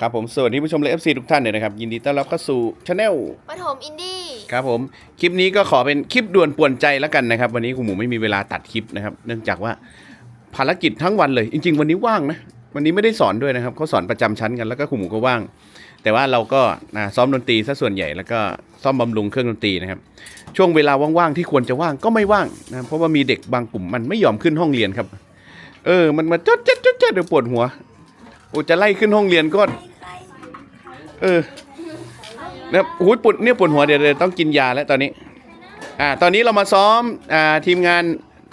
ครับผมสวัสดีผู้ชมและ FC ทุกท่านเลยนะครับ ยินดีต้อนรับเข้าสู่ช anel ปฐมอินดี้ครับผม คลิปนี้ก็ขอเป็นคลิปด่วนป่วนใจแล้วกันนะครับ วันนี้คุณหมูไม่มีเวลาตัดคลิปนะครับ เนื่องจากว่าภารกิจทั้งวันเลย จริง ๆ วันนี้ว่างนะ วันนี้ไม่ได้สอนด้วยนะครับเขาสอนประจำชั้นกันแล้วก็คุณหมูก็ว่าง แต่ว่าเราก็นะซ้อมดนตรีซะส่วนใหญ่แล้วก็ซ่อมบำรุงเครื่องดนตรีนะครับ ช่วงเวลาว่างๆที่ควรจะว่างก็ไม่ว่างนะเพราะว่ามีเด็กบางกลุ่มมันไม่ยอมขึ้นห้องเรียนครับ เออ มันมาจดเจ๊ดจดเจ๊ดเดี๋ยวปวดหัว โอ้จะไล่ขึ้นห้องเรียนก็ เออนะครับโอ้ยปวดเนี่ยปวดหัวเดี๋ยวเดี๋ยวต้องกินยาแล้วตอนนี้ อ่า ตอนนี้เรามาซ้อม อ่า ทีมงาน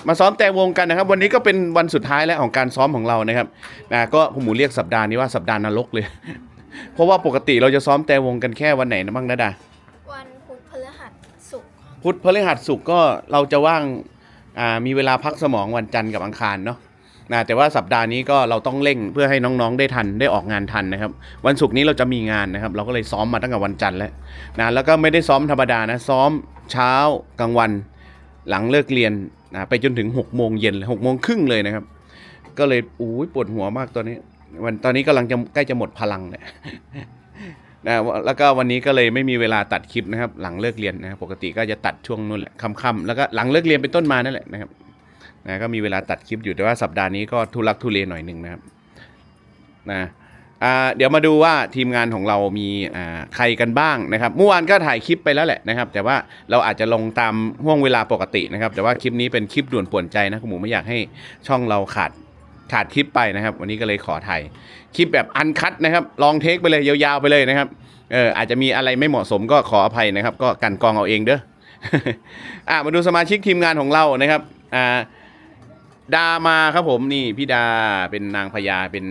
มาซ้อมแต่วงกันนะครับ วันนี้ก็เป็นวันสุดท้ายแล้วของการซ้อมของเรานะครับนะก็ผมหมูเรียกสัปดาห์นี้ว่าสัปดาห์นรกเลย เพราะว่าปกติเราจะซ้อมแต่วงกันแค่วันไหนนะบ้างนะดา วันพุธพฤหัสศุกร์ พุธพฤหัสศุกร์ก็เราจะว่าง อ่า มีเวลาพักสมองวันจันทร์กับอังคารเนาะ นะแต่ว่าสัปดาห์นี้ก็เราต้องเร่งเพื่อให้น้องๆได้ทันได้ออกงานทันนะครับ วันศุกร์นี้เราจะมีงานนะครับ เราก็เลยซ้อมมาตั้งแต่วันจันทร์แล้วนะแล้วก็ไม่ได้ซ้อมธรรมดานะซ้อมเช้ากลางวัน หลังเลิกเรียนนะไปจนถึง6กโมงเย็นหกโมงครึ่งเลยนะครับ ก็เลยอู้ปวดหัวมากตอนนี้ วันตอนนี้กำลังจะใกล้จะหมดพลังเนี่ยนะแล้วก็วันนี้ก็เลยไม่มีเวลาตัดคลิปนะครับ หลังเลิกเรียนนะปกติก็จะตัดช่วงนู่นแหละค่ำๆแล้วก็หลังเลิกเรียนเป็นต้นมานั่นแหละนะครับ นะก็มีเวลาตัดคลิปอยู่แต่ว่าสัปดาห์นี้ก็ทุลักทุเลหน่อยหนึ่งนะครับนะเดี๋ยวมาดูว่าทีมงานของเรามีใครกันบ้างนะครับเมื่อวานก็ถ่ายคลิปไปแล้วแหละนะครับ แต่ว่าเราอาจจะลงตามห่วงเวลาปกตินะครับ แต่ว่าคลิปนี้เป็นคลิปด่วนป่วนใจนะคุณหมูไม่อยากให้ช่องเราขาดขาดคลิปไปนะครับ วันนี้ก็เลยขอถ่ายคลิปแบบอันคัดนะครับ ลองเทคไปเลยยาวๆไปเลยนะครับเอออาจจะมีอะไรไม่เหมาะสมก็ขออภัยนะครับ ก็กันกองเอาเองเด้ออะมาดูสมาชิกทีมงานของเรานะครับอ่า ดามาครับผมนี่พี่ดาเป็นนางพญาเป็น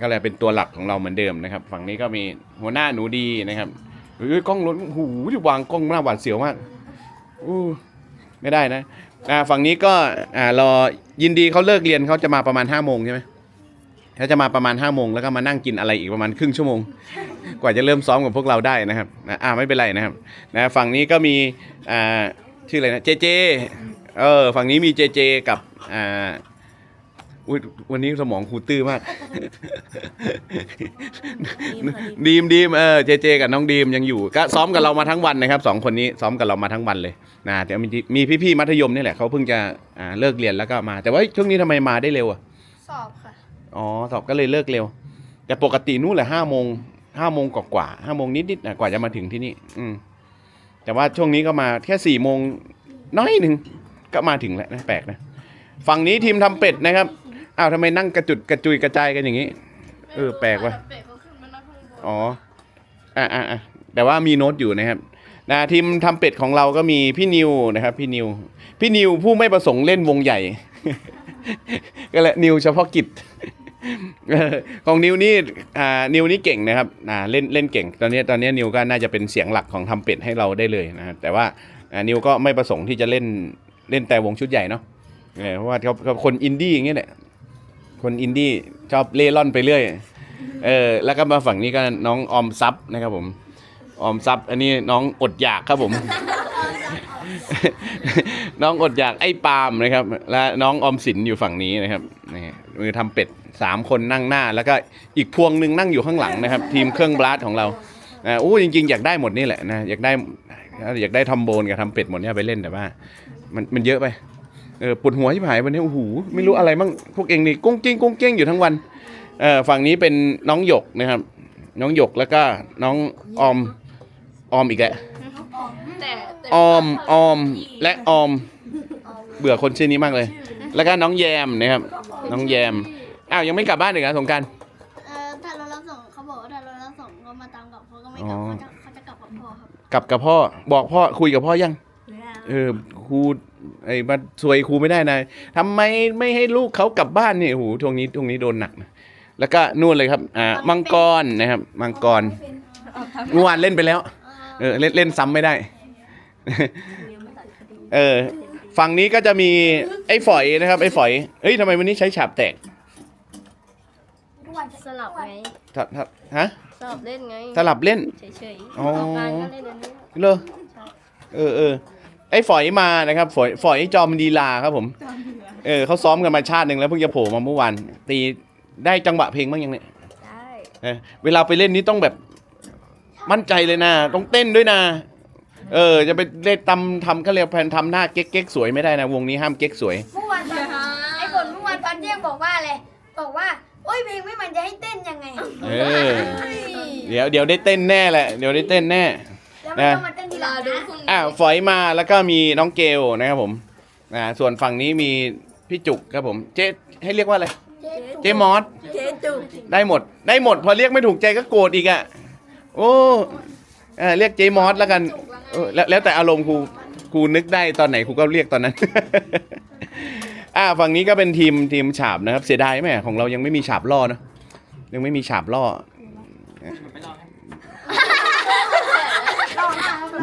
ก็เลยเป็นตัวหลักของเราเหมือนเดิมนะครับ ฝั่งนี้ก็มีหัวหน้าหนูดีนะครับเฮ้ยกล้องรถหูที่วางกล้องหน้าหวาดเสียวมากอู้ไม่ได้นะอ่าฝั่งนี้ก็อ่ารอยินดีเขาเลิกเรียนเขาจะมาประมาณห้าโมงใช่ไหมเขาจะมาประมาณห้าโมงแล้วก็มานั่งกินอะไรอีกประมาณครึ่งชั่วโมง กว่าจะเริ่มซ้อมกับพวกเราได้นะครับนะอ่าไม่เป็นไรนะครับนะฝั่งนี้ก็มีอ่าชื่ออะไรนะเจเจ เออ ฝั่งนี้มีเจเจกับอ่าอุ๊ยวันนี้สมองครูตื้อมาก ดีมดีมเออเจเจกับน้องดีมยังอยู่ ก็ซ้อมกับเรามาทั้งวันนะครับสองคนนี้ซ้อมกับเรามาทั้งวันเลยนะแต่มีมีพี่ๆมัธยมนี่แหละเขาเพิ่งจะอ่าเลิกเรียนแล้วก็มา แต่ว่าช่วงนี้ทำไมมาได้เร็วอะสอบค่ะ อ๋อสอบก็เลยเลิกเร็ว แต่ปกตินู่นแหละห้าโมงห้าโมงกว่าๆห้าโมงนิดๆนะกว่าจะมาถึงที่นี่ อืมแต่ว่าช่วงนี้ก็มาแค่สี่โมงน้อยหนึ่ง ก็มาถึงแล้วนะแปลกนะฝั่งนี้ทีมทำเป็ดนะครับอ้าวทำไมนั่งกระจุดกระจุยกระจายกันอย่างนี้ เออแปลกว่ะเป็ดเขาขึ้นมานั่งข้างบนอ๋ออะอะอะแต่ว่ามีโน้ตอยู่นะครับนะทีมทำเป็ดของเราก็มีพี่นิวนะครับ พี่นิว พี่นิวผู้ไม่ประสงค์เล่นวงใหญ่ ก็เลยนิวเฉพาะกิจเออของนิวนี่อ่านิวนี่เก่งนะครับอ่าเล่นเล่นเก่ง ตอนนี้ตอนนี้นิวก็น่าจะเป็นเสียงหลักของทำเป็ดให้เราได้เลยนะครับแต่ว่าอ่านิวก็ไม่ประสงค์ที่จะเล่น เล่นแต่วงชุดใหญ่เนาะเออเพราะว่าเขาเขาคนอินดี้อย่างเงี้ยแหละคนอินดี้ชอบเล่ร่อนไปเรื่อยเออแล้วก็มาฝั่งนี้ก็น้องออมซับนะครับผม ออมซับอันนี้น้องอดอยากครับผม น้องอดอยากไอ้ปาล์มนะครับ และน้องออมสินอยู่ฝั่งนี้นะครับนี่มือทำเป็ดสามคนนั่งหน้า แล้วก็อีกพวงหนึ่งนั่งอยู่ข้างหลังนะครับ ทีมเครื่องบลัสของเราอู้จริงๆ อยากได้หมดนี่แหละนะอยากได้อยากได้ทำโบนกับทำเป็ดหมดเนี่ยไปเล่นแต่ว่า มันมันเยอะไปเออปวดหัวที่หายวันนี้โอ้โหไม่รู้อะไรบ้างพวกเองนี่กุ้งกิ้งกุ้งกิ้งอยู่ทั้งวันเอ่อฝั่งนี้เป็นน้องหยกนะครับ น้องหยกแล้วก็น้องออมออมอีกแหละแต่แต่ออมออมและออม เบื่อคนชื่อนี้มากเลย แล้วก็น้องแยมนะครับ น้องแยมอ้าวยังไม่กลับบ้านอีกนะสงกราร เอ่อถ้ารถรับส่งเขาบอกว่าถ้ารถรับส่งเขามาตามกลับเขาก็ไม่กอ๋ลับอเขาจะเขาจะกลับกับพ่อครับ กลับกับพ่อบอกพ่อคุยกับพ่อยัง เออ ครูไอ้มาซวยครูไม่ได้นะทำไมไม่ให้ลูกเขากลับบ้านเนี่ยโอ้โหช่วงนี้ช่วงนี้โดนหนักนะแล้วก็นู่นเลยครับอ่ามังกรนะครับ มังกรเมื่อวานเล่นไปแล้วเออเล่นเล่นซ้ำไม่ได้ เออฝั่งนี้ก็จะมีไอ้ฝอยนะครับ ไอ้ฝอยเฮ้ยทำไมวันนี้ใช้ฉาบแตกสลับไงถ้าถ้าฮะสลับเล่นไงสลับเล่นเฉยๆอ๋อออกงานก็เล่นอันนี้เลอเออเออ ไอ้ฝอยมานะครับฝอยฝอยจอมดีลาครับผมเออเขาซ้อมกันมาชาติหนึ่งแล้วเพิ่งจะโผล่มาเมื่อวานตีได้จังหวะเพลงบ้างยังเนี่ยได้เออเวลาไปเล่นนี้ต้องแบบมั่นใจเลยนะ ต้องเต้นด้วยนะ เออ จะไปเล่นตำทำเขาเรียกแผนทำหน้าเก๊กๆสวยไม่ได้นะ วงนี้ห้ามเก๊กสวย เมื่อวานตอนไอ้ฝนเมื่อวานตอนเที่ยงบอกว่าอะไรบอกว่าโอ้ยเพลงไม่มันจะให้เต้นยังไงเออ เดี๋ยวเดี๋ยวได้เต้นแน่แหละ เดี๋ยวได้เต้นแน่ แล้วมันต้องมาเต้นทีหลัรางดูนะพรุ่งนี้อ่าฝอยมาแล้วก็มีน้องเกลนะครับผมอ่าส่วนฝั่งนี้มีพี่จุกครับผม เจ๊ให้เรียกว่าอะไร เจ๊มอส เจ๊จุกได้หมด ได้หมด พอเรียกไม่ถูกใจก็โกรธอีกอะ โอ้เออเรียกเจ๊มอสแล้วกันเออแล้วแล้วแต่อารมณ์ครูครูนึกได้ตอนไหนครูก็เรียกตอนนั้น อ่าฝั่งนี้ก็เป็นทีมทีมฉาบนะครับ เสียดายไหมของเรายังไม่มีฉาบล่อเนอะยังไม่มีฉาบล่อ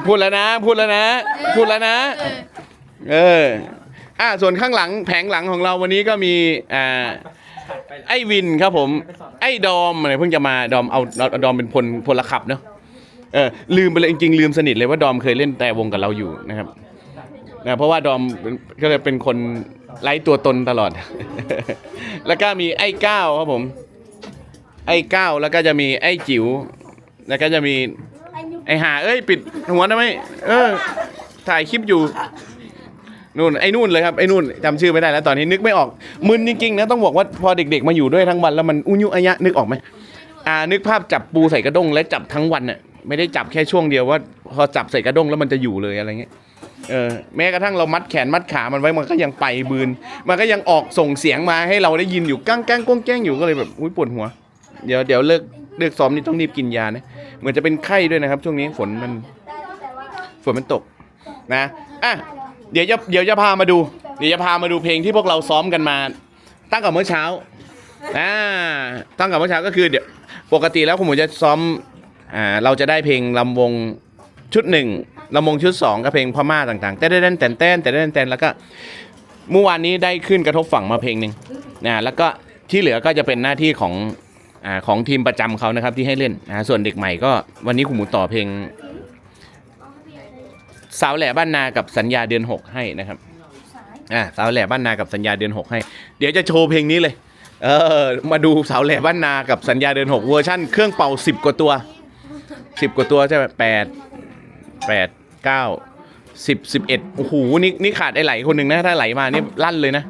พูดแล้วนะ พูดแล้วนะ พูดแล้วนะ เออ อ่าส่วนข้างหลังแผงหลังของเราวันนี้ก็มีอ่าไอ้วินครับผม ไอ้ดอมอะไรเพิ่งจะมาดอมเอาเอาดอมเป็นพลพลขับเนาะเออลืมไปเลยจริงๆลืมสนิทเลยว่าดอมเคยเล่นแต่วงกับเราอยู่นะครับนะเพราะว่าดอมก็เลยเป็นคนไร้ตัวตนตลอด แล้วก็มีไอ้ก้าวครับผม ไอ้ก้าวแล้วก็จะมีไอ้จิ๋วแล้วก็จะมี ไอห่าเอ้ยปิดหัวนะไหมเออ ถ่ายคลิปอยู่นู่นไอ้นู่นเลยครับไอ้นู่นจำชื่อไม่ได้แล้วตอนนี้นึกไม่ออกมึนจริงๆนะต้องบอกว่าพอเด็กๆมาอยู่ด้วยทั้งวันแล้วมันอุยุอายะนึกออกไหมอ่านึกภาพจับปูใส่กระด้งและจับทั้งวันน่ะไม่ได้จับแค่ช่วงเดียวว่า พอจับใส่กระด้งแล้วมันจะอยู่เลยอะไรเงี้ยเออแม้กระทั่งเรามัดแขนมัดขามันไว้มันก็ยังไปบืน มันก็ยังออกส่งเสียงมาให้เราได้ยินอยู่ก้างก้างก้งแก้งอยู่ก็เลยแบบอุ้ยปวดหัว เดี๋ยวเดี๋ยวเลิก เลิกซ้อมนี่ต้องรีบกินยานะเหมือนจะเป็นไข้ด้วยนะครับ ช่วงนี้ฝนมันฝนมันตกนะอะเดี๋ยวจะเดี๋ยวจะพามาดู เดี๋ยวจะพามาดูเพลงที่พวกเราซ้อมกันมา ตั้งแต่เมื่อเช้าอ่าตั้งแต่เมื่อเช้าก็คือเดี๋ยวปกติแล้วคุณหมูจะซ้อมอ่าเราจะได้เพลงลำวงชุดหนึ่งลำวงชุดสองก็เพลงพม่าต่างๆแต่ได้เต้นแต่นเต้นแต่ได้เต้นแต่นแล้วก็เมื่อวานนี้ได้ขึ้นกระทบฝั่งมาเพลงหนึ่งนะแล้วก็ที่เหลือก็จะเป็นหน้าที่ของ อของทีมประจำเขานะครับที่ให้เล่นนะส่วนเด็กใหม่ก็วันนี้คุณหมูต่อเพลง สาวแหล่บ้านนากับสัญญาเดือนหกให้นะครับอ่าสาวแหล่บ้านนากับสัญญาเดือนหกให้ เดี๋ยวจะโชว์เพลงนี้เลย เออมาดูสาวแหล่บ้านนากับสัญญาเดือนหกเวอร์ชั่นเครื่องเป่าสิบกว่าตัวสิบกว่าตัวใช่ไหมแปดแปดเก้าสิบสิบเอ็ดโอ้โหนี่นี่ขาดไอ้ไหลคนหนึ่งนะถ้าไหลมานี่ลั่นเลยนะ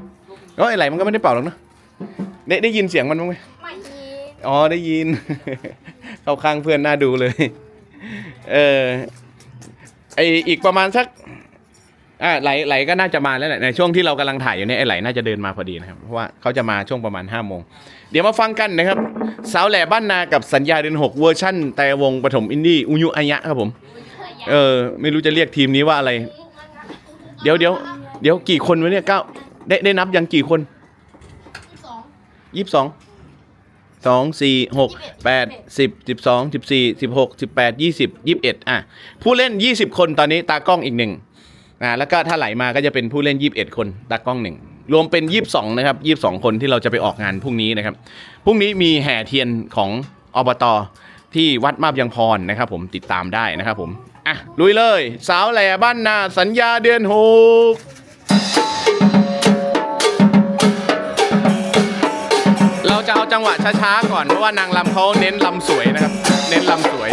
แล้วไอไหลมันก็ไม่ได้เป่าหรอกนะได้ได้ยินเสียงมันบ้างไหม อ๋อได้ยิน เข้าข้างเพื่อนน่าดูเลย เออไออีกประมาณสักอ่าไหลไหลก็น่าจะมาแล้วแหละในช่วงที่เรากำลังถ่ายอยู่เนี่ยไอไหลน่าจะเดินมาพอดีนะครับเพราะว่าเขาจะมาช่วงประมาณ5้าโมงเดี๋ยวมาฟังกันนะครับ สาวแหล่บ้านนากับสัญญาเดือนหกเวอร์ชั่น แต่วงปฐมอินดี้อุยุอายะครับผม เออ ไม่รู้จะเรียกทีมนี้ว่าอะไร เดี๋ยวเดี๋ยวเดี๋ยวกี่คนวะเนี่ยเก้าได้ได้นับยังกี่คนยี่สิบสอง สองสี่หกแปดสิบสิบสองสิบสี่สิบหกสิบแปดยี่สิบยี่สิบเอ็ดอะผู้เล่นยี่สิบคนตอนนี้ตากล้องอีกหนึ่งอ่าแล้วก็ถ้าไหลมาก็จะเป็นผู้เล่นยี่สิบเอ็ดคนตากล้องหนึ่งรวมเป็นยี่สิบสองนะครับยี่สิบสองคนที่เราจะไปออกงานพรุ่งนี้นะครับพรุ่งนี้มีแห่เทียนของอบตที่วัดมาบยังพรนะครับ ผมติดตามได้นะครับผมอะลุยเลย สาวแหล่บ้านนาสัญญาเดือนหก จะเอาจังหวะช้าๆก่อนเพราะว่านางลำเขาเน้นลำสวยนะครับ เน้นลำสวย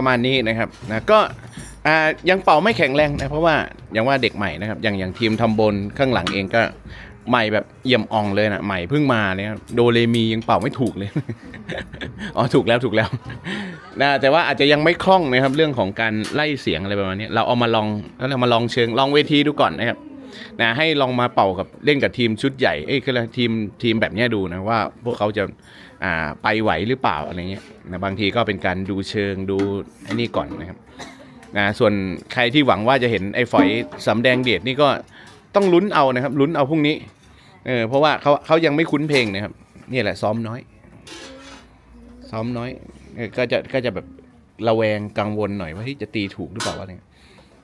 ประมาณนี้นะครับนะก็ยังเป่าไม่แข็งแรงนะเพราะว่าอย่างว่าเด็กใหม่นะครับอย่างอย่างทีมทำบนข้างหลังเองก็ใหม่แบบเยี่ยมอ่องเลยนะใหม่เพิ่งมาเนี่ยโดเรมียังเป่าไม่ถูกเลย อ๋อถูกแล้วถูกแล้วนะแต่ว่าอาจจะยังไม่คล่องนะครับเรื่องของการไล่เสียงอะไรประมาณนี้เราเอามาลองแล้วเรามาลองเชิงลองเวทีดูก่อนนะครับนะให้ลองมาเป่ากับเล่นกับทีมชุดใหญ่เอ้ยคืออะไรทีมทีมแบบนี้ดูนะว่าพวกเขาจะ ไปไหวหรือเปล่าอะไรเงี้ยนะบางทีก็เป็นการดูเชิงดูไอ้นี่ก่อนนะครับนะส่วนใครที่หวังว่าจะเห็นไอ้ฝอยสำแดงเดชนี่ก็ต้องลุ้นเอานะครับลุ้นเอาพรุ่งนี้เออเพราะว่าเขาเขายังไม่คุ้นเพลงนะครับนี่แหละซ้อมน้อย ซ้อมน้อยก็จะก็จะแบบระแวงกังวลหน่อยว่าเฮ้ยจะตีถูกหรือเปล่าวะเนี่ย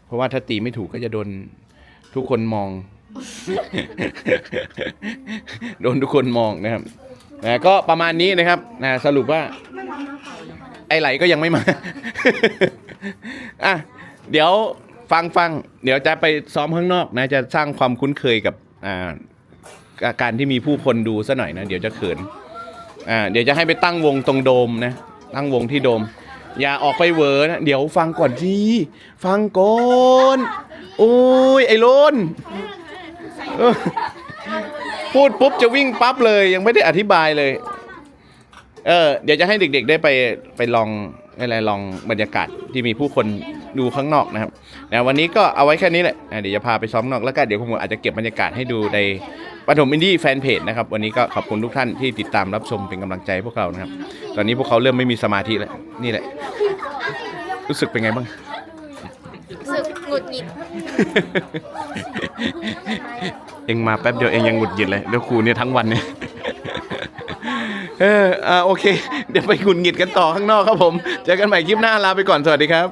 เพราะว่าถ้าตีไม่ถูกก็จะโดนทุกคนมอง โดนทุกคนมองนะครับ นะก็ประมาณนี้นะครับนะสรุปว่า ไอไหลก็ยังไม่มา อะเดี๋ยวฟังฟังเดี๋ยวจะไปซ้อมข้างนอกนะจะสร้างความคุ้นเคยกับอ่าการที่มีผู้คนดูซะหน่อยนะ เดี๋ยวจะเขินอ่าเดี๋ยวจะให้ไปตั้งวงตรงโดมนะ ตั้งวงที่โดม อย่าออกไปเหวอนะเดี๋ยวฟังก่อนสิฟังก่อนโอ้ยไอ้โลนเออ พูดปุ๊บจะวิ่งปั๊บเลยยังไม่ได้อธิบายเลย เออ เดี๋ยวจะให้เด็กๆได้ไปไปลองอะไรลองบรรยากาศที่มีผู้คนดูข้างนอกนะครับนะวันนี้ก็เอาไว้แค่นี้แหละอะเดี๋ยวจะพาไปซ้อมนอกแล้วก็เดี๋ยวผมอาจจะเก็บบรรยากาศให้ดูในปฐมอินดี้แฟนเพจนะครับ วันนี้ก็ขอบคุณทุกท่านที่ติดตามรับชมเป็นกำลังใจพวกเรานะครับ ตอนนี้พวกเขาเริ่มไม่มีสมาธิแล้วนี่แหละ รู้สึกเป็นไงบ้าง ดหงิดเองมาแป๊บเดียวเองยังหงุดหงิดเลยแล้วครูเนี่ยทั้งวันเนี่ยเอออ่าโอเค เดี๋ยวไปหงุดหงิดกันต่อข้างนอกครับผม เจอกันใหม่คลิปหน้าลาไปก่อนสวัสดีครับ